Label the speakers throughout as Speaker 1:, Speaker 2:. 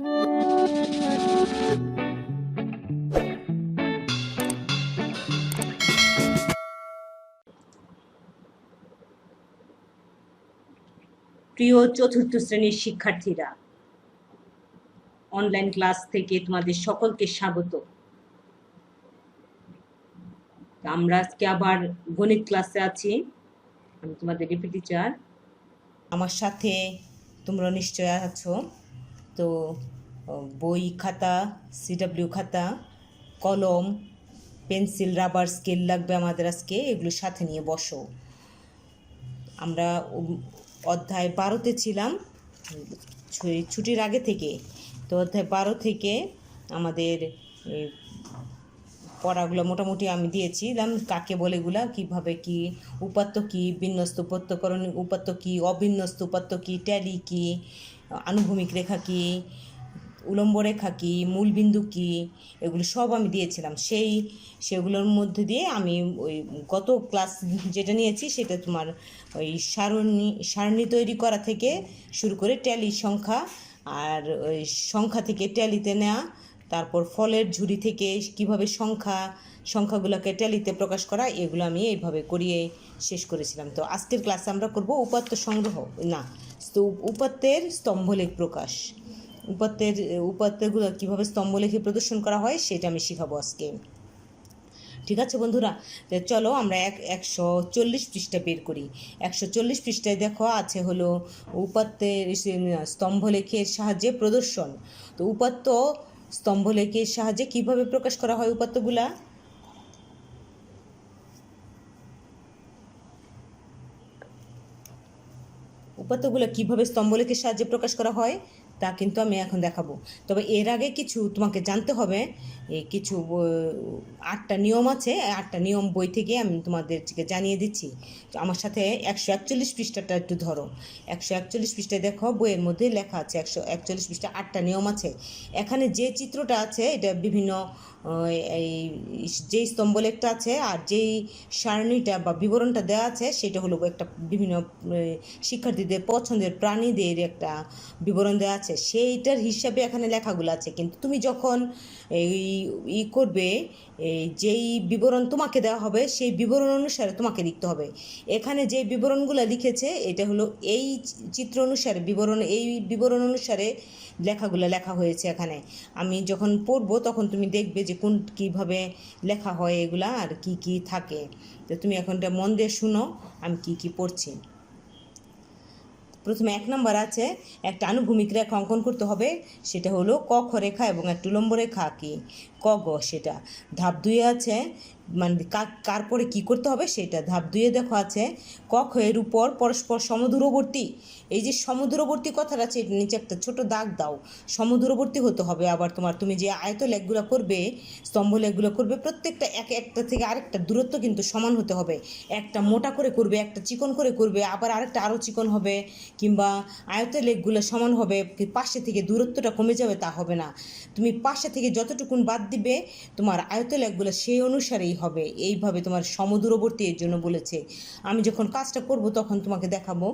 Speaker 1: প্রিয় চতুর্থ শ্রেণির শিক্ষার্থীরা অনলাইন ক্লাস থেকে তোমাদের সকলকে স্বাগত। আমরা আজকে আবার গণিত ক্লাসে আছি। আমি তোমাদের ডিপি টিচার আমার সাথে তোমরা নিশ্চয় আছো। তো বই খাতা সিডাব্লিউ খাতা, কলম, পেন্সিল, রাবার স্কেল লাগবে আমাদের আজকে, এগুলো সাথে নিয়ে বসো। আমরা অধ্যায় বারোতে ছিলাম ছুটির আগে থেকে। তো অধ্যায় বারো থেকে আমাদের পড়াগুলো মোটামুটি আমি দিয়েছিলাম, কাকে বলে এগুলা, কীভাবে কি উপাত্ত কি, বিন্যস্ত উপত্যকরণ, উপাত্ত কী, অবিন্যস্ত উপাত্ত কী, ট্যালি কি আনুভূমিক রেখা কি, উলম্ব রেখা কি মূলবিন্দু কি, এগুলো সব আমি দিয়েছিলাম। সেই, সেগুলোর মধ্যে দিয়ে আমি ওই গত ক্লাস যেটা নিয়েছি সেটা তোমার ওই সারণী সারণী তৈরি করা থেকে শুরু করে ট্যালি সংখ্যা আর ওই সংখ্যা থেকে ট্যালিতে নেওয়া তারপর ফলের ঝুড়ি থেকে কীভাবে সংখ্যা, সংখ্যাগুলোকে ট্যালিতে প্রকাশ করা, এগুলো আমি এইভাবে করিয়ে শেষ করেছিলাম। তো আজকের ক্লাসে আমরা করব উপাত্ত সংগ্রহ। না তো উপাত্তের স্তম্ভলেখ প্রকাশ। উপাত্তের, উপাত্তগুলো কীভাবে স্তম্ভলেখে প্রদর্শন করা হয় সেটা আমি শেখাবো আজকে। ঠিক আছে বন্ধুরা? চলো আমরা এক, একশো চল্লিশ পৃষ্ঠা বের করি। একশো চল্লিশ পৃষ্ঠায় দেখো, আছে হলো উপাত্তের স্তম্ভলেখের সাহায্যে প্রদর্শন। তো উপাত্ত স্তম্ভলেখের সাহায্যে কীভাবে প্রকাশ করা হয় উপাত্তগুলা? উপাত্তগুলো কীভাবে স্তম্ভলেখের সাহায্যে প্রকাশ করা হয়, তা কিন্তু আমি এখন দেখাবো। তবে এর আগে কিছু তোমাকে জানতে হবে কিছু আটটা নিয়ম আছে আটটা নিয়ম বই থেকে আমি তোমাদেরকে জানিয়ে দিচ্ছি। আমার সাথে একশো একচল্লিশ পৃষ্ঠাটা একটু ধরো। একশো একচল্লিশ পৃষ্ঠায় দেখো, বইয়ের মধ্যে লেখা আছে একশো একচল্লিশ পৃষ্ঠা আটটা নিয়ম আছে। এখানে যে চিত্রটা আছে, এটা বিভিন্ন এই যেই স্তম্ভলেখটা আছে আর যেই সারণীটা বা বিবরণটা দেওয়া আছে, সেটা হলো একটা বিভিন্ন শিক্ষার্থীদের পছন্দের প্রাণীদের একটা বিবরণ দেওয়া আছে। সেইটার হিসাবে এখানে লেখাগুলো আছে। কিন্তু তুমি যখন এই ই করবে, এই যেই বিবরণ তোমাকে দেওয়া হবে, সেই বিবরণ অনুসারে তোমাকে লিখতে হবে। এখানে যে বিবরণগুলো লিখেছে, এটা হলো এই চিত্র অনুসারে বিবরণ, এই বিবরণ অনুসারে লেখাগুলো লেখা হয়েছে এখানে। আমি যখন পড়ব তখন তুমি দেখবে যে কোন কীভাবে লেখা হয় এগুলা আর কি কি থাকে। তো তুমি এখন এটা মন দিয়ে শুনো, আমি কি কি পড়ছি। প্রথমে এক নম্বর আছে, একটা আনুভূমিক রেখা অঙ্কন করতে হবে, সেটা হলো ক খ রেখা এবং একটা উলম্ব রেখা কি? ক গ সেটা। ধাপ দুয়ে আছে মানে কার পরে কী করতে হবে সেটা ধাপ দুয়ে দেখো আছে। ক এর উপর পরস্পর সমদূরবর্তী। এই যে সমদূরবর্তী কথাটা আছে নিচে একটা ছোট দাগ দাও। সমদূরবর্তী হতে হবে আবার তোমার, তুমি যে আয়ত লেখগুলো করবে স্তম্ভ লেখগুলো করবে, প্রত্যেকটা এক একটা থেকে আরেকটা দূরত্ব কিন্তু সমান হতে হবে। একটা মোটা করে করবে, একটা চিকন করে করবে, আবার আরেকটা আরও চিকন হবে, কিংবা আয়তের লেখগুলো সমান হবে পাশে থেকে দূরত্বটা কমে যাবে তা হবে না। তুমি পাশে থেকে যতটুকুন বাদ দিবে, তোমার আয়ত লেখগুলো সেই অনুসারেই হবে, এইভাবে তোমার সমদূরবর্তী এর জন্য বলেছে। আমি যখন কাজটা করব তখন তোমাকে দেখাবো।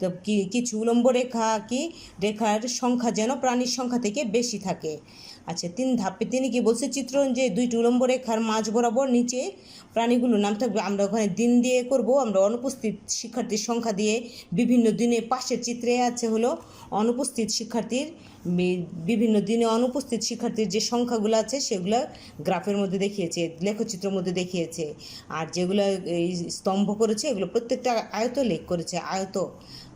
Speaker 1: তো কি, কিছু উলম্ব রেখা কি, রেখার সংখ্যা যেন প্রাণীর সংখ্যা থেকে বেশি থাকে। আচ্ছা তিন ধাপে তিনি কি বলছে, চিত্র যে দুইটি উলম্ব রেখার মাঝ বরাবর নিচে প্রাণীগুলোর নাম থাকবে। আমরা ওখানে দিন দিয়ে করব, আমরা অনুপস্থিত শিক্ষার্থীর সংখ্যা দিয়ে বিভিন্ন দিনে পাশের চিত্রে আছে হলো অনুপস্থিত শিক্ষার্থীর বিভিন্ন দিনে অনুপস্থিত শিক্ষার্থীর যে সংখ্যাগুলো আছে, সেগুলো গ্রাফের মধ্যে দেখিয়েছে, লেখচিত্রের মধ্যে দেখিয়েছে। আর যেগুলো এই স্তম্ভ করেছে, এগুলো প্রত্যেকটা আয়ত লেখ করেছে, আয়ত।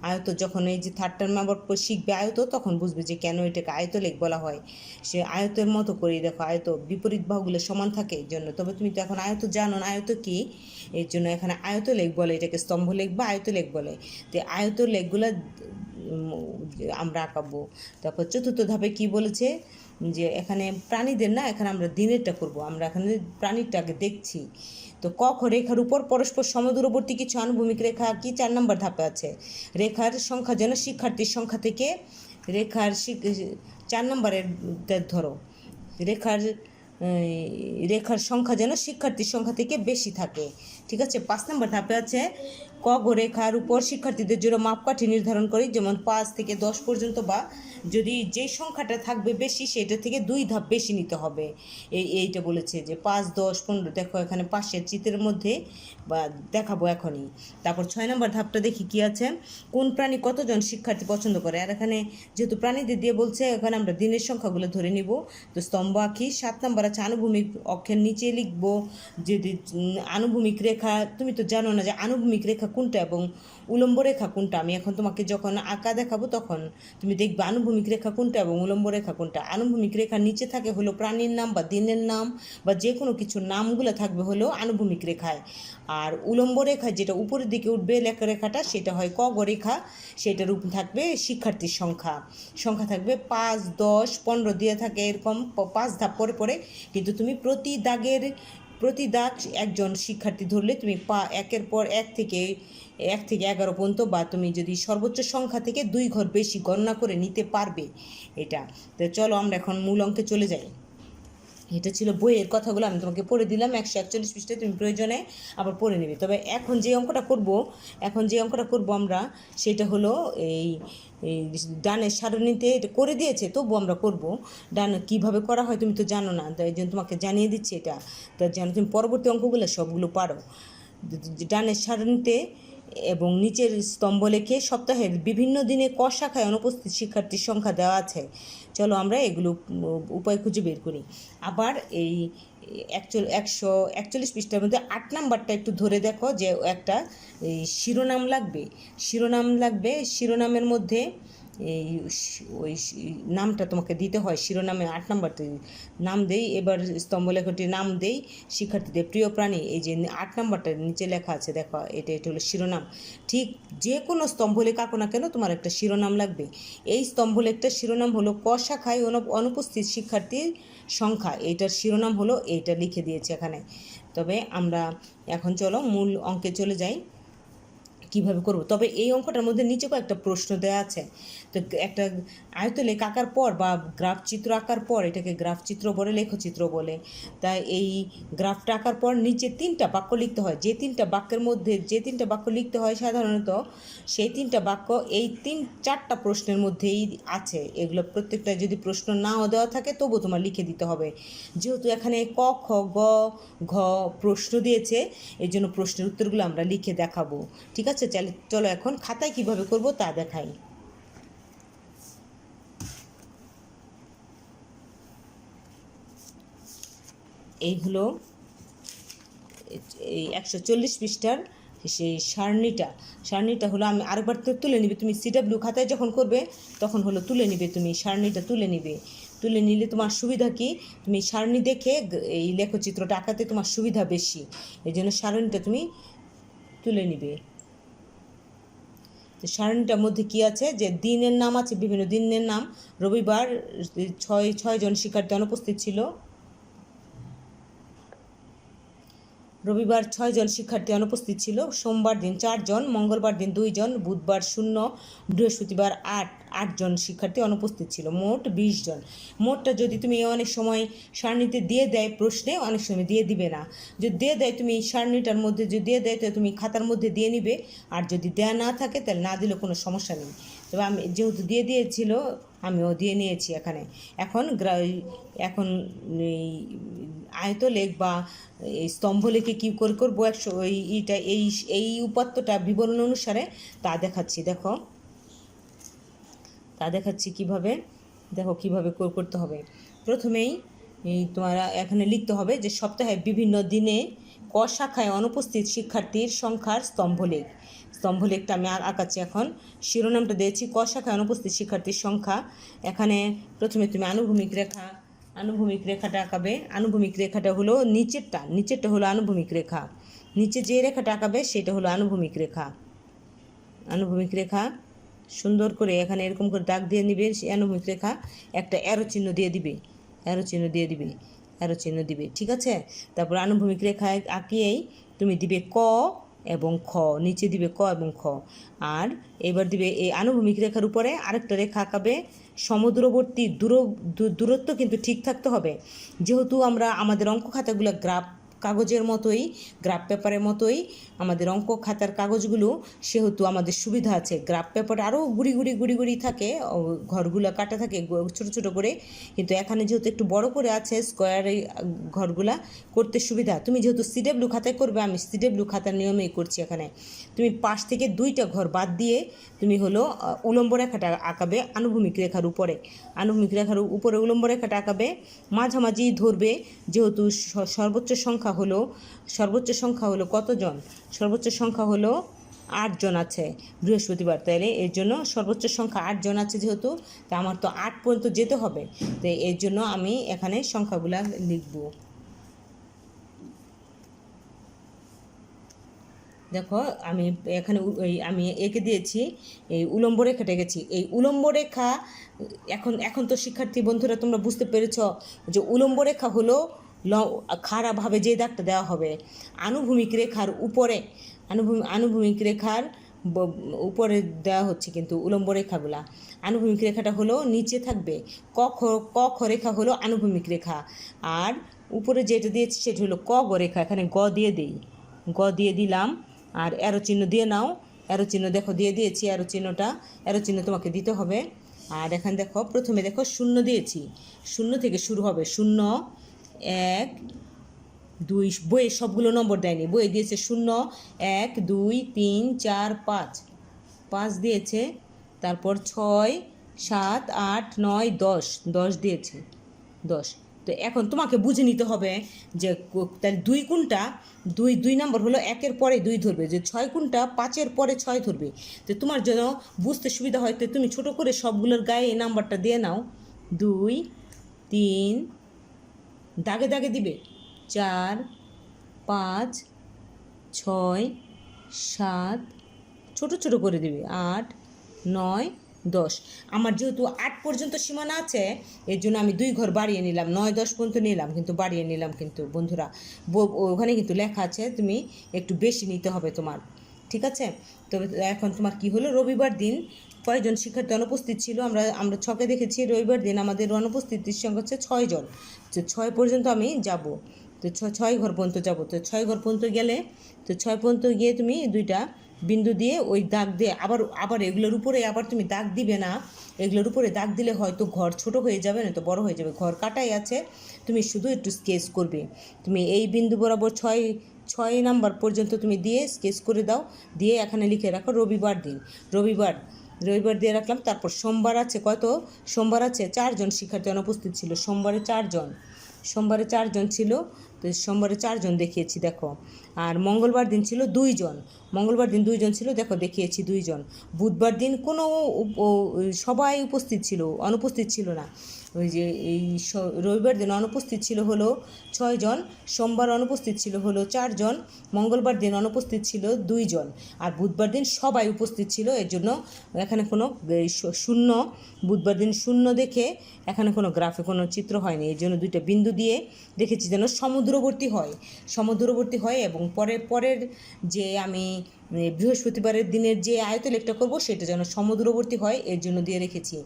Speaker 1: আয়ত যখন এই যে থার্ড টার্ম আবার শিখবে আয়ত, তখন বুঝবে যে কেন এটাকে আয়ত লেখ বলা হয়। সে আয়তের মতো করেই দেখো, আয়ত বিপরীত বাহুগুলো সমান থাকে এই জন্য তবে তুমি তো এখন আয়ত জানো না, আয়ত কি? এর জন্য এখানে আয়ত লেখ বলে, এটাকে স্তম্ভ লেখ বা আয়ত লেখ বলে। তো আয়ত লেখগুলো আমরা আঁকাবো। তারপর চতুর্থ ধাপে কি বলেছে? যে এখানে প্রাণীদের না, এখানে আমরা দিনেরটা করব। আমরা এখানে প্রাণীরটাকে দেখছি। তো ক রেখার উপর পরস্পর সমদূরবর্তী কিছু আনুভূমিক রেখা কি চার নম্বর ধাপে আছে? রেখার সংখ্যা যেন শিক্ষার্থীর সংখ্যা থেকে রেখার চার নম্বরের ধরো। রেখার রেখার সংখ্যা যেন শিক্ষার্থীর সংখ্যা থেকে বেশি থাকে। ঠিক আছে? পাঁচ নম্বর ধাপে আছে, ক রেখার উপর শিক্ষার্থীদের জন্য মাপকাঠি নির্ধারণ করি। যেমন পাঁচ থেকে দশ পর্যন্ত বা যদি যে সংখ্যাটা থাকবে বেশি, সেটা থেকে দুই ধাপ বেশি নিতে হবে। এই, এইটা বলেছে যে পাঁচ, দশ, পনেরো, দেখো এখানে পাশের চিত্রের মধ্যে বা দেখাবো এখনই। তারপর ছয় নম্বর ধাপটা দেখি কি আছে? কোন প্রাণী কতজন শিক্ষার্থী পছন্দ করে? আর এখানে যেহেতু প্রাণীদের দিয়ে বলছে, এখানে আমরা দিনের সংখ্যাগুলো ধরে নিব। তো স্তম্ভ আঁকি, সাত নম্বর আছে আনুভূমিক অক্ষের নিচে লিখব। যদি আনুভূমিক রেখা তুমি তো জানো না যে আনুভূমিক রেখা কোনটা এবং উলম্ব রেখা কোনটা। আমি এখন তোমাকে যখন আঁকা দেখাবো তখন তুমি দেখবে আনুভূমিক রেখা কোনটা এবং উলম্ব রেখা কোনটা। আনুভূমিক রেখার নিচে থাকে হলো প্রাণীর নাম বা দিনের নাম বা যে কোনো কিছুর নামগুলো থাকবে হলো আনুভূমিক রেখায়। আর উলম্ব রেখায় যেটা উপরের দিকে উঠবে লেখা রেখাটা, সেটা হয় ক গ রেখা সেটার থাকবে শিক্ষার্থীর সংখ্যা। সংখ্যা থাকবে পাঁচ, দশ, পনেরো, দিয়ে থাকে এরকম পাঁচ ধাপ পরে পরে। কিন্তু তুমি প্রতি দাগের প্রতি দাগ একজন শিক্ষার্থী ধরলে তুমি পা একের পর এক থেকে এক থেকে এগারো পর্যন্ত বা তুমি যদি সর্বোচ্চ সংখ্যা থেকে দুই ঘর বেশি গণনা করে নিতে পারবে এটা। তো চলো আমরা এখন মূল অঙ্কে চলে যাই। এটা ছিল বইয়ের কথাগুলো আমি তোমাকে পড়ে দিলাম, একশো একচল্লিশ পৃষ্ঠায় তুমি প্রয়োজনে আবার পড়ে নেবে। তবে এখন যে অঙ্কটা করব, এখন যে অঙ্কটা করব আমরা, সেটা হলো এই ডানের সারণীতে এটা করে দিয়েছে, তবু আমরা করব। ডান কীভাবে করা হয় তুমি তো জানো না, তাই জন্য তোমাকে জানিয়ে দিচ্ছি এটা। তার যেন তুমি পরবর্তী অঙ্কগুলো সবগুলো পারো। ডানের সারণীতে এবং নিচের স্তম্ভ লেখে সপ্তাহের বিভিন্ন দিনে ক শাখায় অনুপস্থিত শিক্ষার্থীর সংখ্যা দেওয়া আছে। চলো আমরা এগুলো উপায় খুঁজে বের করি। আবার এই একশো একচল্লিশ পৃষ্ঠার মধ্যে আট নাম্বারটা একটু ধরে দেখো যে একটা শিরোনাম লাগবে। শিরোনাম লাগবে, শিরোনামের মধ্যে এই ওই নামটা তোমাকে দিতে হয় শিরোনামে আট নাম্বারতে নাম দেই, এবার স্তম্ভলেখটির নাম দেই, শিক্ষার্থীদের প্রিয় প্রাণী। এই যে আট নাম্বারটা নিচে লেখা আছে, দেখো, এটা এটা হলো শিরোনাম। ঠিক যে কোনো স্তম্ভলেখ আঁকো না কেন তোমার একটা শিরোনাম লাগবে। এই স্তম্ভলেখটার শিরোনাম হলো ক শাখায় অনুপ- অনুপস্থিত শিক্ষার্থীর সংখ্যা। এইটার শিরোনাম হলো এইটা লিখে দিয়েছে এখানে। তবে আমরা এখন চলো, মূল অঙ্কে চলে যাই। কীভাবে করব? তবে এই অঙ্কটার মধ্যে নিচে কয়েকটা প্রশ্ন দেওয়া আছে। তো একটা আয়তলেখ আঁকার পর বা গ্রাফ চিত্র আঁকার পর এটাকে গ্রাফ চিত্র বলে, লেখচিত্র বলে। তাই এই গ্রাফটা আঁকার পর নিচে তিনটা বাক্য লিখতে হয়। যে তিনটা বাক্যের মধ্যে, যে তিনটা বাক্য লিখতে হয় সাধারণত সেই তিনটা বাক্য এই তিন, চারটা প্রশ্নের মধ্যেই আছে। এগুলো প্রত্যেকটা যদি প্রশ্ন নাও দেওয়া থাকে তবু তোমার লিখে দিতে হবে। যেহেতু এখানে ক, খ, গ, ঘ প্রশ্ন দিয়েছে এই জন্য প্রশ্নের উত্তরগুলো আমরা লিখে দেখাবো। ঠিক আছে? চলে চলো এখন খাতায় কীভাবে করব তা দেখাই। এই হলো এই একশো চল্লিশ পৃষ্ঠার সেই সারণিটা। সারণিটা হলো আমি আরেকবার তো তুলে নিবে, তুমি সিডাব্লিউ খাতায় যখন করবে তখন হলো তুলে নিবে, তুমি সারণিটা তুলে নিবে। তুলে নিলে তোমার সুবিধা কি? তুমি সারণি দেখে এই লেখচিত্রটা আঁকাতে তোমার সুবিধা বেশি। এই জন্য সারণিটা তুমি তুলে নিবে। তো সারণীটার মধ্যে কি আছে? যে দিনের নাম আছে, বিভিন্ন দিনের নাম। রবিবার ছয়, ছয়জন শিক্ষার্থী অনুপস্থিত ছিল। রবিবার ছয়জন শিক্ষার্থী অনুপস্থিত ছিল। সোমবার দিন চারজন মঙ্গলবার দিন দুইজন বুধবার শূন্য, বৃহস্পতিবার আট আটজন শিক্ষার্থী অনুপস্থিত ছিল, মোট বিশ জন। মোটটা যদি তুমি অনেক সময় সারণীতে দিয়ে দেয় প্রশ্নে, অনেক সময় দিয়ে দিবে না। যদি দিয়ে দেয় তুমি সারণীটার মধ্যে যদি দিয়ে দেয় তো তুমি খাতার মধ্যে দিয়ে নিবে। আর যদি দেয়া না থাকে, তাহলে না দিলে কোনো সমস্যা নেই। তবে আমি যেহেতু দিয়ে দিয়েছিল, আমিও দিয়ে নিয়েছি এখানে। এখন এখন এই আয়তলেখ বা এই স্তম্ভলেখে কী করে করব, একশো এইটা এই এই উপাত্তটা বিবরণ অনুসারে তা দেখাচ্ছি, দেখো। তা দেখাচ্ছি কীভাবে, দেখো কীভাবে কর- করতে হবে। প্রথমেই তোমার এখানে লিখতে হবে যে সপ্তাহে বিভিন্ন দিনে ক শাখায় অনুপস্থিত শিক্ষার্থীর সংখ্যার স্তম্ভলেখ। স্তম্ভলেখটা আমি আঁকাচ্ছি এখন। শিরোনামটা দিয়েছি ক শাখায় অনুপস্থিত শিক্ষার্থীর সংখ্যা। এখানে প্রথমে তুমি আনুভূমিক রেখা, আনুভূমিক রেখাটা আঁকাবে। আনুভূমিক রেখাটা হলো নিচেরটা নিচেরটা হলো আনুভূমিক রেখা। নিচে যে রেখাটা আঁকাবে সেটা হলো আনুভূমিক রেখা। আনুভূমিক রেখা, সুন্দর করে এখানে এরকম করে দাগ দিয়ে নিবে, সেই আনুভূমিক রেখা একটা অ্যারো চিহ্ন দিয়ে দিবে। অ্যারো চিহ্ন দিয়ে দিবে। অ্যারো চিহ্ন দিবে, ঠিক আছে? তারপর আনুভূমিক রেখায় আঁকিয়েই তুমি দিবে ক এবং খ, নিচে দিবে ক এবং খ। আর এবার দিবে এই আনুভূমিক রেখার উপরে আরেকটা রেখা আঁকাবে, সমুদ্রবর্তী দূর দূরত্ব কিন্তু ঠিক থাকতে হবে। যেহেতু আমরা আমাদের অঙ্ক খাতাগুলো গ্রাফ কাগজের মতোই গ্রাফ পেপারের মতোই, আমাদের অঙ্ক খাতার কাগজগুলো, সেহেতু আমাদের সুবিধা আছে। গ্রাফ পেপার আরও গুড়ি গুড়ি গুড়ি গুড়ি থাকে ঘরগুলো কাটা থাকে ছোট ছোট করে। কিন্তু এখানে যেহেতু একটু বড় করে আছে স্কোয়ারে ঘরগুলা করতে সুবিধা। তুমি যেহেতু সিডেব্লু খাতায় করবে, আমি সিডেব্লু খাতার নিয়মেই করছি এখানে। তুমি পাশ থেকে দুইটা ঘর বাদ দিয়ে, তুমি হলো উলম্ব রেখাটা আঁকাবে আনুভূমিক রেখার উপরে। আনুভূমিক রেখার উপরে উলম্ব রেখাটা আঁকাবে, মাঝামাঝি ধরবে, যেহেতু সর্বোচ্চ সংখ্যা হলো, সর্বোচ্চ সংখ্যা হলো কতজন? সর্বোচ্চ সংখ্যা হলো আটজন আছে বৃহস্পতিবার। তাইলে এর জন্য সর্বোচ্চ সংখ্যা আটজন আছে যেহেতু, তা আমার তো আট পর্যন্ত যেতে হবে। তো এর জন্য আমি এখানে সংখ্যাগুলা লিখব। দেখো, আমি এখানে আমি এঁকে দিয়েছি, এই উলম্ব রেখাটা এঁকেছি এই উলম্ব রেখা, এখন এখন তো শিক্ষার্থী বন্ধুরা তোমরা বুঝতে পেরেছ যে উলম্ব রেখা হলো খাড়াভাবে যে দাগটা দেওয়া হবে, আনুভূমিক রেখার উপরে, আনুভূমি, আনুভূমিক রেখার উপরে দেওয়া হচ্ছে কিন্তু উলম্ব রেখাগুলা। আনুভূমিক রেখাটা হলো নিচে থাকবে ক খ রেখা হলো আনুভূমিক রেখা। আর উপরে যেটা দিয়েছি সেটা হলো ক গ রেখা, এখানে গ দিয়ে দিই। গ দিয়ে দিলাম, আর অ্যারো চিহ্ন দিয়ে নাও। অ্যারো চিহ্ন দেখো, দিয়ে দিয়েছি অ্যারো চিহ্নটা। অ্যারো চিহ্ন তোমাকে দিতে হবে। আর এখানে দেখো, প্রথমে দেখো শূন্য দিয়েছি। শূন্য থেকে শুরু হবে, শূন্য এক, দুই, বইয়ে সবগুলো নম্বর দেয়নি। বইয়ে দিয়েছে শূন্য, এক, দুই, তিন, চার, পাঁচ। পাঁচ দিয়েছে, তারপর ছয়, সাত, আট, নয়, দশ। দশ দিয়েছে, দশ। তো এখন তোমাকে বুঝে নিতে হবে যে তাহলে দুই কোনটা? দুই দুই নম্বর হলো একের পরে দুই ধরবে। যে ছয় কোনটা? পাঁচের পরে ছয় ধরবে। তো তোমার জন্য বুঝতে সুবিধা হয়, তো তুমি ছোট করে সবগুলোর গায়ে এই নাম্বারটা দিয়ে নাও। দুই, তিন দাগে দাগে দিবে। চার, পাঁচ, ছয়, সাত, ছোট ছোট করে দিবে। আট, নয়, দশ। আমার যেহেতু আট পর্যন্ত সীমানা আছে, এর জন্য আমি দুই ঘর বাড়িয়ে নিলাম। নয়, দশ পর্যন্ত নিলাম, কিন্তু বাড়িয়ে নিলাম কিন্তু, বন্ধুরা ওখানে কিন্তু লেখা আছে, তুমি একটু বেশি নিতে হবে তোমার, ঠিক আছে? তবে এখন তোমার কি হলো? রবিবার দিন কয়জন শিক্ষার্থী অনুপস্থিত ছিল। আমরা আমরা ছকে দেখেছি রবিবার দিন আমাদের অনুপস্থিতির সংখ্যা হচ্ছে ছয়জন তো ছয় পর্যন্ত আমি যাব। তো ছয় ঘর পর্যন্ত যাব। তো ছয় ঘর পর্যন্ত গেলে, তো ছয় পর্যন্ত গিয়ে তুমি দুইটা বিন্দু দিয়ে ওই দাগ দিয়ে আবার আবার এগুলোর উপরে আবার তুমি দাগ দিবে না। এগুলোর উপরে দাগ দিলে হয়তো ঘর ছোট হয়ে যাবে না তো বড় হয়ে যাবে। ঘর কাটাই আছে, তুমি শুধু একটু স্কেচ করবে। তুমি এই বিন্দু বরাবর ছয় ছয় নাম্বার পর্যন্ত তুমি দিয়ে স্কেচ করে দাও। দিয়ে এখানে লিখে রাখো রবিবার দিন। রবিবার রবিবার দিয়ে রাখলাম। তারপর সোমবার আছে কত সোমবার আছে চারজন শিক্ষার্থী অনুপস্থিত ছিল। সোমবারে চারজন। সোমবারে চারজন ছিল। তো সোমবারে চারজন দেখিয়েছি, দেখো। আর মঙ্গলবার দিন ছিল দুইজন। মঙ্গলবার দিন দুইজন ছিল, দেখো, দেখিয়েছি দুইজন। বুধবার দিন কোনো সবাই উপস্থিত ছিল, অনুপস্থিত ছিল না। ওই যে এই রবিবার দিন অনুপস্থিত ছিল হলো ছয়জন সোমবার অনুপস্থিত ছিল হলো চারজন মঙ্গলবার দিন অনুপস্থিত ছিল দুইজন আর বুধবার দিন সবাই উপস্থিত ছিল, এর জন্য এখানে কোনো শূন্য, বুধবার দিন শূন্য দেখে এখানে কোনো গ্রাফে কোনো চিত্র হয়নি। এর জন্য দুইটা বিন্দু দিয়ে দেখেছি যেন সমুদ্রবর্তী হয়। সমুদ্রবর্তী হয় এবং পরের পরের যে আমি বৃহস্পতিবারের দিনের যে আয়তলেখটা করব সেটা যেন সমুদ্রবর্তী হয়, এর জন্য দিয়ে রেখেছি।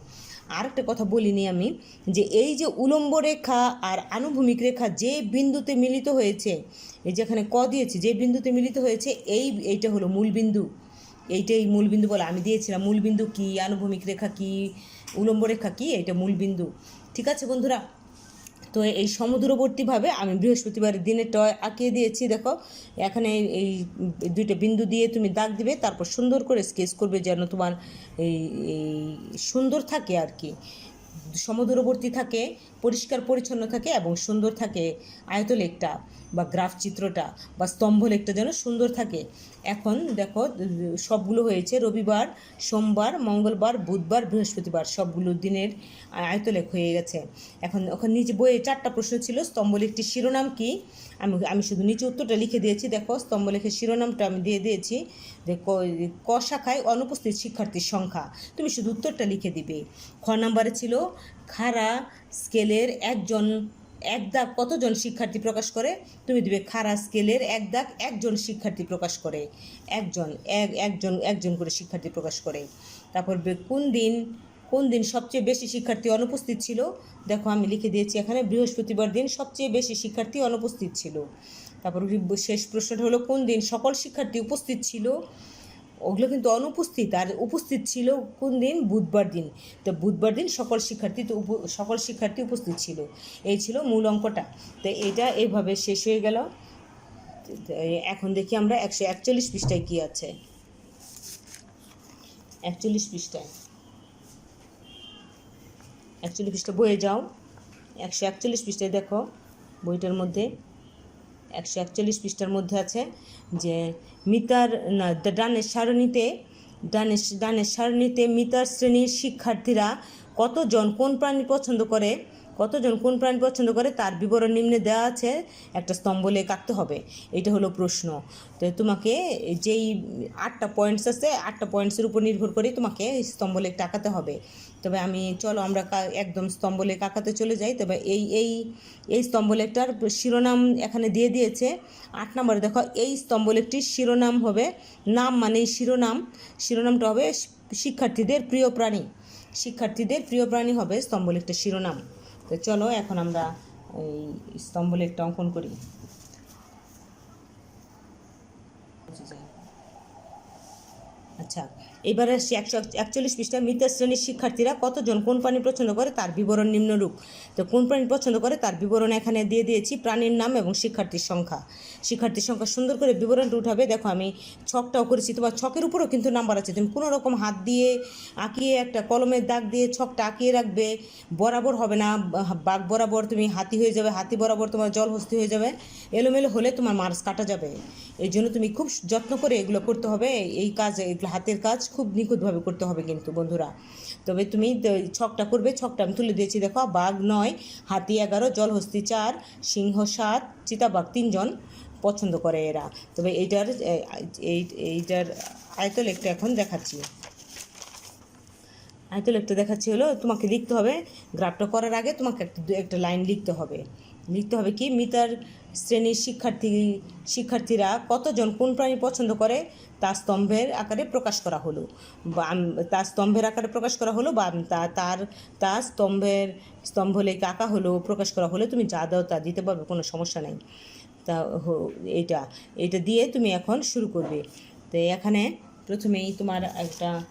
Speaker 1: আর একটা কথা বলিনি আমি, যে এই যে উলম্ব রেখা আর আনুভূমিক রেখা যে বিন্দুতে মিলিত হয়েছে, এই যেখানে ক দিয়েছে, যে বিন্দুতে মিলিত হয়েছে, এই, এইটা হলো মূল বিন্দু। এইটাই মূল বিন্দু বলে আমি দিয়েছিলাম। মূল বিন্দু কি, আনুভূমিক রেখা কী, উলম্ব রেখা কী, এইটা মূল বিন্দু। ঠিক আছে বন্ধুরা? তো এই সমুদ্রবর্তীভাবে আমি বৃহস্পতিবার বৃহস্পতিবারের দিনেরটা আঁকিয়ে দিয়েছি, দেখো। এখানে এই দুইটা বিন্দু দিয়ে তুমি দাগ দিবে, তারপর সুন্দর করে স্কেচ করবে যেন তোমার এই সুন্দর থাকে আর কি। সমুদ্রবর্তী থাকে, পরিষ্কার পরিচ্ছন্ন থাকে এবং সুন্দর থাকে আয়তলেখটা বা গ্রাফ চিত্রটা বা স্তম্ভ লেখটা যেন সুন্দর থাকে। এখন দেখো, সবগুলো হয়েছে রবিবার, সোমবার, মঙ্গলবার, বুধবার, বৃহস্পতিবার, সবগুলো দিনের আয়তলেখ হয়ে গেছে। এখন ওখানে নিচে বইয়ে চারটা প্রশ্ন ছিল স্তম্ভলেখটির শিরোনাম কি? আমি আমি শুধু নিচে উত্তরটা লিখে দিয়েছি। দেখো স্তম্ভ স্তম্ভলেখের শিরোনামটা আমি দিয়ে দিয়েছি। যে ক- শাখায় অনুপস্থিত শিক্ষার্থীর সংখ্যা, তুমি শুধু উত্তরটা লিখে দিবে। খ নাম্বারে ছিল খাড়া স্কেলের একজন, এক দাগ কতজন শিক্ষার্থী প্রকাশ করে? তুমি দিবে খাড়া স্কেলের এক দাগ একজন শিক্ষার্থী প্রকাশ করে। একজন, এক, একজন একজন করে শিক্ষার্থী প্রকাশ করে। তারপর কোন দিন কোন দিন সবচেয়ে বেশি শিক্ষার্থী অনুপস্থিত ছিল? দেখো, আমি লিখে দিয়েছি এখানে, বৃহস্পতিবার দিন সবচেয়ে বেশি শিক্ষার্থী অনুপস্থিত ছিল। তারপর শেষ প্রশ্নটা হলো, কোন দিন সকল শিক্ষার্থী উপস্থিত ছিল? ওগুলো কিন্তু অনুপস্থিত, আর উপস্থিত ছিল কোন দিন? বুধবার দিন। তো বুধবার দিন সকল শিক্ষার্থী তো সকল শিক্ষার্থী উপস্থিত ছিল। এই ছিল মূল অঙ্কটা। তো এটা এইভাবে শেষ হয়ে গেল। এখন দেখি আমরা একশো একচল্লিশ পৃষ্ঠায় কী আছে। একচল্লিশ পৃষ্ঠায়। একচল্লিশ পৃষ্ঠা বয়ে যাও। একশো একচল্লিশ পৃষ্ঠায় দেখো, বইটার মধ্যে একশো একচল্লিশ পৃষ্ঠার মধ্যে আছে যে মিতার, না ডানের সারণীতে, ডানের ডানের সারণীতে মিতার শ্রেণির শিক্ষার্থীরা কতজন কোন প্রাণী পছন্দ করে, কতজন কোন প্রাণী পছন্দ করে তার বিবরণ নিম্নে দেওয়া আছে, একটা স্তম্ভ লেখ আঁকতে হবে। এটা হলো প্রশ্ন। তো তোমাকে যেই আটটা পয়েন্টস আছে, আটটা পয়েন্টসের উপর নির্ভর করে তোমাকে স্তম্ভ লেখটা আঁকাতে হবে। তবে আমি, চলো আমরা একদম স্তম্ভ লেখ আঁকাতে চলে যাই। তবে এই এই এই স্তম্ভলেখটার শিরোনাম এখানে দিয়ে দিয়েছে। আট নম্বরে দেখো, এই স্তম্ভলেখটির শিরোনাম হবে, নাম মানে শিরোনাম। শিরোনামটা হবে শিক্ষার্থীদের প্রিয় প্রাণী। শিক্ষার্থীদের প্রিয় প্রাণী হবে স্তম্ভলেখটার শিরোনাম। তো চলো এখন আমরা এই স্তম্ভলেখটা অঙ্কন করি। আচ্ছা এবারে একশো একচল্লিশ পৃষ্ঠা মৃত শ্রেণির শিক্ষার্থীরা কতজন, কোন প্রাণী পছন্দ করে তার বিবরণ নিম্নরূপ? তো কোন প্রাণী পছন্দ করে তার বিবরণ এখানে দিয়ে দিয়েছি, প্রাণীর নাম এবং শিক্ষার্থীর সংখ্যা। শিক্ষার্থীর সংখ্যা সুন্দর করে বিবরণটা উঠাবে। দেখো, আমি ছকটাও করেছি, তোমার ছকের উপরেও কিন্তু নাম্বার আছে। তুমি কোনো রকম হাত দিয়ে আঁকিয়ে একটা কলমের দাগ দিয়ে ছকটা আঁকিয়ে রাখবে, বরাবর হবে না। বাঘ বরাবর তুমি হাতি হয়ে যাবে, হাতি বরাবর তোমার জলহস্তি হয়ে যাবে। এলোমেলো হলে তোমার মার্কস কাটা যাবে। এই জন্য তুমি খুব যত্ন করে এগুলো করতে হবে। এই কাজ এগুলো হাতের কাজ খুব নিখুঁতভাবে করতে হবে কিন্তু, বন্ধুরা। তবে তুমি ছকটা করবে, ছকটা আমি তুলে দিয়েছি, দেখো, বাঘ নয়, হাতি এগারো, জলহস্তি চার, সিংহ সাত, চিতাবাঘ তিনজন পছন্দ করে এরা। তবে এইটার এইটার আয়তল একটা এখন দেখাচ্ছি। আয়তল একটা দেখাচ্ছি হলো, তোমাকে লিখতে হবে, গ্রাফটা করার আগে তোমাকে একটা একটা লাইন লিখতে হবে। লিখতে হবে কি, মিতার শ্রেণির শিক্ষার্থী, শিক্ষার্থীরা কতজন কোন প্রাণী পছন্দ করে তা স্তম্ভের আকারে প্রকাশ করা হলো। বা আম- তা স্তম্ভের আকারে প্রকাশ করা হলো বা তা, তার, তা স্তম্ভের স্তম্ভ লেখা আঁকা হলো, প্রকাশ করা হলে। তুমি যা দাও তা দিতে পারবে, কোনো সমস্যা নাই। তা এইটা এইটা দিয়ে তুমি এখন শুরু করবে। তো এখানে প্রথমেই তোমার একটা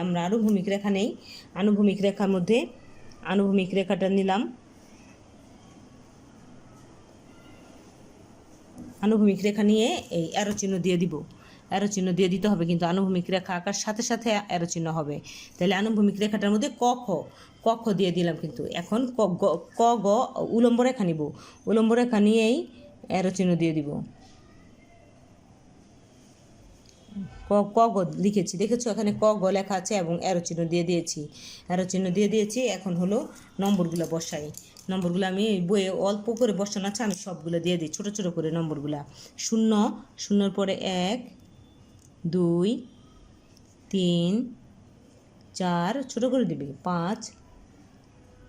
Speaker 1: আমরা আনুভূমিক রেখা নেই। আনুভূমিক রেখার মধ্যে আনুভূমিক রেখাটা নিলাম। আনুভূমিক রেখা নিয়ে এই অ্যারো চিহ্ন দিয়ে দিব। অ্যারো চিহ্ন দিয়ে দিতে হবে কিন্তু আনুভূমিক রেখা আঁকার সাথে সাথে অ্যারো চিহ্ন হবে। তাহলে আনুভূমিক রেখাটার মধ্যে ক, খ ক, খ দিয়ে দিলাম কিন্তু। এখন ক, গ ক, গ, উলম্ব রেখা নিব। উলম্ব রেখা নিয়েই অ্যারো চিহ্ন দিয়ে দিব। ক ক, গ লিখেছি। দেখেছ? এখানে ক, গ লেখা আছে এবং অ্যারো চিহ্ন দিয়ে দিয়েছি। অ্যারো চিহ্ন দিয়ে দিয়েছি। এখন হলো নম্বরগুলো বসাই। নম্বরগুলো আমি বইয়ে অল্প করে বসানো আছে, আমি সবগুলো দিয়ে দিই, ছোটো ছোটো করে নম্বরগুলো। শূন্য, শূন্যর পরে এক, দুই, তিন, চার, ছোটো করে দিবি, পাঁচ,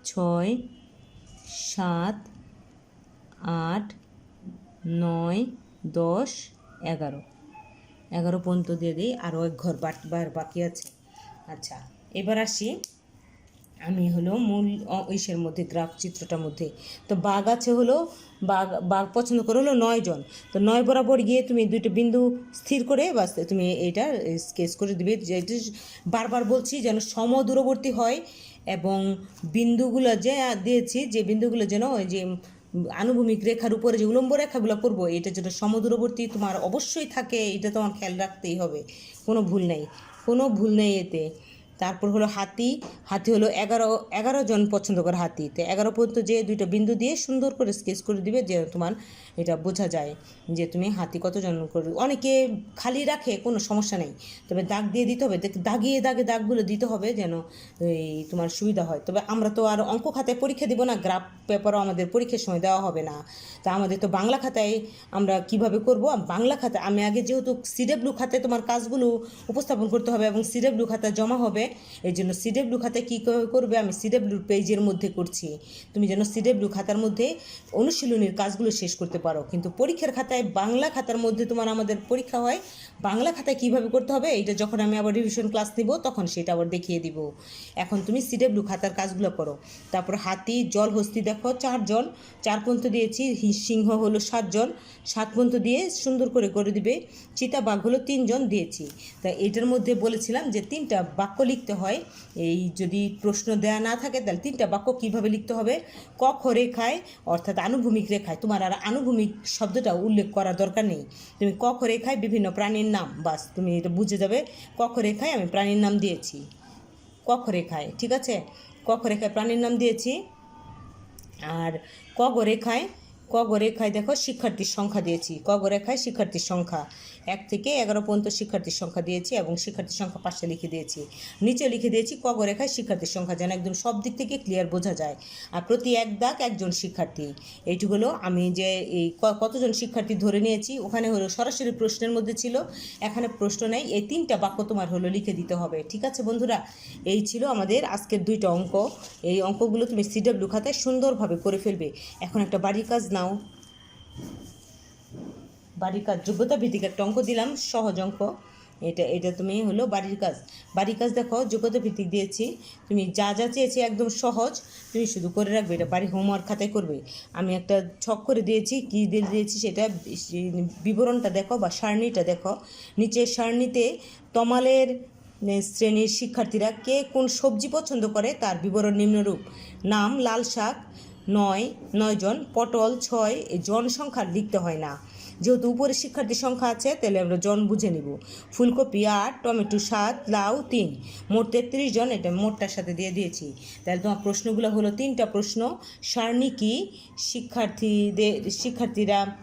Speaker 1: ছয়, সাত, আট, নয়, দশ, এগারো। এগারো পর্যন্ত দিয়ে দিই, আরও এক ঘর বাট- বাকি আছে। আচ্ছা এবার আসি আমি হলো মূল ইসের মধ্যে, গ্রাফ চিত্রটার মধ্যে। তো বাঘ আছে হলো, বাঘ বাঘ পছন্দ করে হলো নয় জন। তো নয় বরাবর গিয়ে তুমি দুইটা বিন্দু স্থির করে বাস, তুমি এইটা স্কেচ করে দিবে। যেটা বারবার বলছি যেন সম দূরবর্তী হয় এবং বিন্দুগুলো যে দিয়েছি, যে বিন্দুগুলো যেন ওই যে আনুভূমিক রেখার উপরে যে উলম্ব রেখাগুলো করব, এটা যেন সমদূরবর্তী তোমার অবশ্যই থাকে, এটা তোমার খেয়াল রাখতেই হবে। কোনো ভুল নেই। কোনো ভুল নেই এতে। তারপর হলো হাতি হাতি হলো এগারো এগারো জন পছন্দ করে হাতি। তো এগারো পর্যন্ত যে দুইটা বিন্দু দিয়ে সুন্দর করে স্কেচ করে দিবে, যে তোমার এটা বোঝা যায় যে তুমি হাতি কতজন করে, অনেকে খালি রাখে, কোনো সমস্যা নেই। তবে দাগ দিয়ে দিতে হবে দাগিয়ে দাগে দাগগুলো দিতে হবে যেন এই তোমার সুবিধা হয়। তবে আমরা তো আর অঙ্ক খাতায় পরীক্ষা দিব না গ্রাফ পেপারও আমাদের পরীক্ষার সময় দেওয়া হবে না। তা আমাদের তো বাংলা খাতায় আমরা কীভাবে করব? বাংলা খাতায়, আমি আগে যেহেতু সিডাব্লিউ খাতায় তোমার কাজগুলো উপস্থাপন করতে হবে এবং সিডাব্লিউ খাতা জমা হবে এই জন্য সিডাব্লিউ খাতায় কী করবে? আমি সিডাব্লিউ পেজের মধ্যে করছি। তুমি যেন সিডাব্লিউ খাতার মধ্যে অনুশীলনীর কাজগুলো শেষ করতে পারো। কিন্তু পরীক্ষার খাতায় বাংলা খাতার মধ্যে তোমার আমাদের পরীক্ষা হয়, বাংলা খাতায় কীভাবে করতে হবে? এইটা যখন আমি আবার রিভিশন ক্লাস নিব, তখন সেটা আবার দেখিয়ে দিব। এখন তুমি সিডাব্লিউ খাতার কাজগুলো করো। তারপর হাতি, জল, হস্তি দেখো চারজন চার পর্যন্ত দিয়েছি সিংহ হলো সাতজন সাত পর্যন্ত দিয়ে সুন্দর করে করে দিবে। চিতা বাঘ হলো তিনজন দিয়েছি। তা এটার মধ্যে বলেছিলাম যে তিনটা বাক্য লিখতে হয়। এই যদি প্রশ্ন দেয়া না থাকে, তাহলে তিনটা বাক্য কীভাবে লিখতে হবে? ক, খ, রেখায়, অর্থাৎ আনুভূমিক রেখায়। তোমার আর আনুভূমিক শব্দটা উল্লেখ করার দরকার নেই। তুমি ক, খ, রেখায় বিভিন্ন প্রাণীর নাম, বাস, তুমি এটা বুঝে যাবে। ক, খ, রেখায় আমি প্রাণীর নাম দিয়েছি। ক, খ, রেখায়, ঠিক আছে? ক, খ, রেখায় প্রাণীর নাম দিয়েছি। আর ক, গ, রেখায় ক রেখায় দেখো শিক্ষার্থীর সংখ্যা দিয়েছি। ক রেখায় শিক্ষার্থীর সংখ্যা। এক থেকে এগারো পর্যন্ত শিক্ষার্থীর সংখ্যা দিয়েছি এবং শিক্ষার্থীর সংখ্যা পাশে লিখে দিয়েছি। নিচে লিখে দিয়েছি ক রেখায় শিক্ষার্থীর সংখ্যা যেন একদম সব দিক থেকে ক্লিয়ার বোঝা যায়। আর প্রতি এক দাগ একজন শিক্ষার্থী। এইটুকু হলো আমি যে এই কতজন শিক্ষার্থী ধরে নিয়েছি, ওখানে হলো সরাসরি প্রশ্নের মধ্যে ছিল, এখানে প্রশ্ন নেই, এই তিনটা বাক্য তোমার হলো লিখে দিতে হবে। ঠিক আছে বন্ধুরা? এই ছিল আমাদের আজকের দুইটা অঙ্ক। এই অঙ্কগুলো তুমি সিডাব্লিউ খাতায় সুন্দরভাবে করে ফেলবে। এখন একটা বাড়ির কাজ নাও। বাড়ির কাজ, যোগ্যতা ভিত্তিক একটা অঙ্ক দিলাম, সহজ অঙ্ক। এটা এটা তুমি হলো বাড়ির কাজ। বাড়ির কাজ দেখো, যোগ্যতা ভিত্তিক দিয়েছি। তুমি যা যা চেয়েছি একদম সহজ, তুমি শুধু করে রাখবে। এটা বাড়ির হোমওয়ার্ক খাতায় করবে। আমি একটা ছক করে দিয়েছি, কী দিয়ে দিয়েছি সেটা বিবরণটা দেখো বা সারণীটা দেখো। নিচের সারণীতে তমালের শ্রেণির শিক্ষার্থীরা কে কোন সবজি পছন্দ করে তার বিবরণ নিম্নরূপ। নাম লাল শাক নয় নয় জন, পটল ছয় এই জন সংখ্যা লিখতে হয় না। যেহেতু উপরে শিক্ষার্থীর সংখ্যা আছে, তাহলে আমরা জন বুঝে নিব। ফুলকপি আট, টমেটো সাত, লাউ তিন। মোট তেত্রিশ জন, এটা মোটটার সাথে দিয়ে দিয়েছি। তাহলে তোমার প্রশ্নগুলো হলো তিনটা প্রশ্ন। সারণী কি শিক্ষার্থীদের, শিক্ষার্থীরা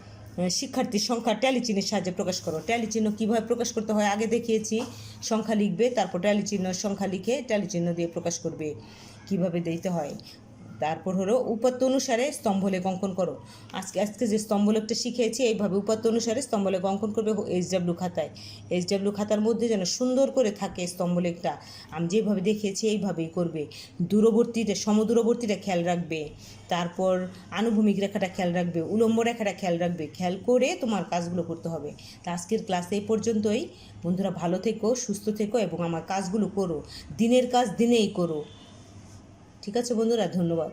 Speaker 1: শিক্ষার্থীর সংখ্যা ট্যালি চিহ্নের সাহায্যে প্রকাশ করো। ট্যালি চিহ্ন কীভাবে প্রকাশ করতে হয় আগে দেখিয়েছি। সংখ্যা লিখবে, তারপর ট্যালি চিহ্ন, সংখ্যা লিখে ট্যালি চিহ্ন দিয়ে প্রকাশ করবে। কীভাবে দিতে হয়? তারপর হলো উপাত্ত অনুসারে স্তম্ভলেখ অঙ্কন করো। আজকে আজকে যে স্তম্ভলেখটা শিখেছি এইভাবে উপাত্ত অনুসারে স্তম্ভলেখ অঙ্কন করবে এইচ ডাব্লিউ খাতায়। এইচ ডাব্লিউ খাতার মধ্যে যেন সুন্দর করে থাকে স্তম্ভলেখটা। আমি যেভাবে দেখিয়েছি, এইভাবেই করবে। দূরবর্তীটা সমদূরবর্তীটা খেয়াল রাখবে। তারপর আনুভূমিক রেখাটা খেয়াল রাখবে, উলম্ব রেখাটা খেয়াল রাখবে। খেয়াল করে তোমার কাজগুলো করতে হবে। তা আজকের ক্লাস এই পর্যন্তই। বন্ধুরা ভালো থেকো, সুস্থ থেকো এবং আমার কাজগুলো করো। দিনের কাজ দিনেই করো। ঠিক আছে বন্ধুরা ধন্যবাদ।